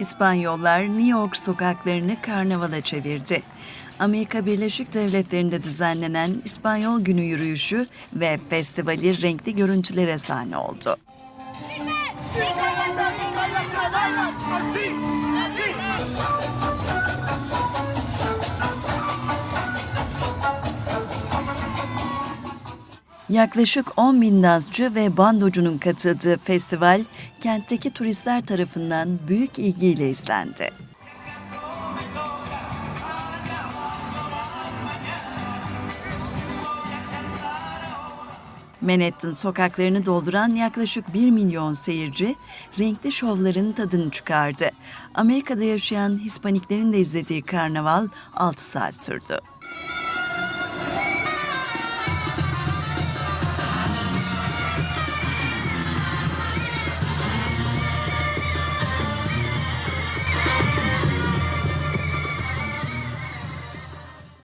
İspanyollar New York sokaklarını karnavala çevirdi. Amerika Birleşik Devletleri'nde düzenlenen İspanyol Günü yürüyüşü ve festivali renkli görüntülere sahne oldu. Así, Yaklaşık 10 bin dansçı ve bandocunun katıldığı festival, kentteki turistler tarafından büyük ilgiyle izlendi. Manhattan sokaklarını dolduran yaklaşık 1 milyon seyirci renkli şovların tadını çıkardı. Amerika'da yaşayan Hispaniklerin de izlediği karnaval 6 saat sürdü.